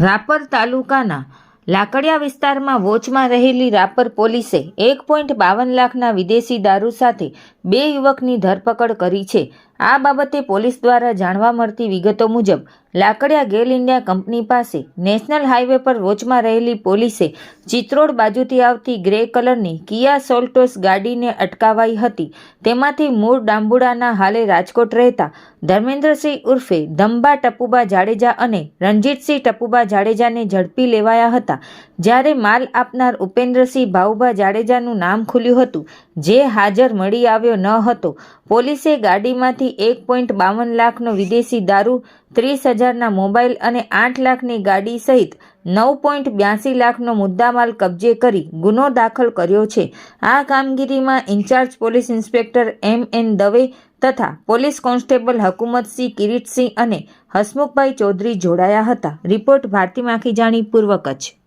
રાપર તાલુકાના લાકડિયા વિસ્તારમાં વોચમાં રહેલી રાપર પોલીસે એક પોઈન્ટ બાવન લાખના વિદેશી દારૂ સાથે બે યુવકની ધરપકડ કરી છે. આ બાબતે પોલીસ દ્વારા જાણવા મળતી વિગતો મુજબ, લાકડિયા ગેલ ઇન્ડિયા કંપની પાસે નેશનલ હાઈવે પર વોચમાં રહેલી પોલીસે ચિત્રોડ બાજુથી આવતી ગ્રે કલરની કિયા સોલ્ટોસ ગાડીને અટકાવાઈ હતી. તેમાંથી મૂળ ડાંબુડાના હાલે રાજકોટ રહેતા ધર્મેન્દ્રસિંહ ઉર્ફે ધંબા ટપુબા જાડેજા અને રણજીતસિંહ ટપુબા જાડેજાને ઝડપી લેવાયા હતા. જ્યારે માલ આપનાર ઉપેન્દ્રસિંહ ભાઉબા જાડેજાનું નામ ખુલ્યું હતું, જે હાજર મળી આવ્યો ન હતો. પોલીસે ગાડીમાંથી એક પોઈન્ટ બાવન લાખનો વિદેશી દારૂ, ત્રીસ હજારના મોબાઈલ અને આઠ લાખની ગાડી સહિત નવ પોઈન્ટ બ્યાસી લાખનો મુદ્દામાલ કબજે કરી ગુનો દાખલ કર્યો છે. આ કામગીરીમાં incharge police inspector M N Dave તથા પોલીસ કોન્સ્ટેબલ હકુમતસિંહ કિરીટસિંહ અને હસમુખભાઈ ચૌધરી જોડાયા હતા. રિપોર્ટ ભારતી માખીજાણી પૂર્વ કચ્છ.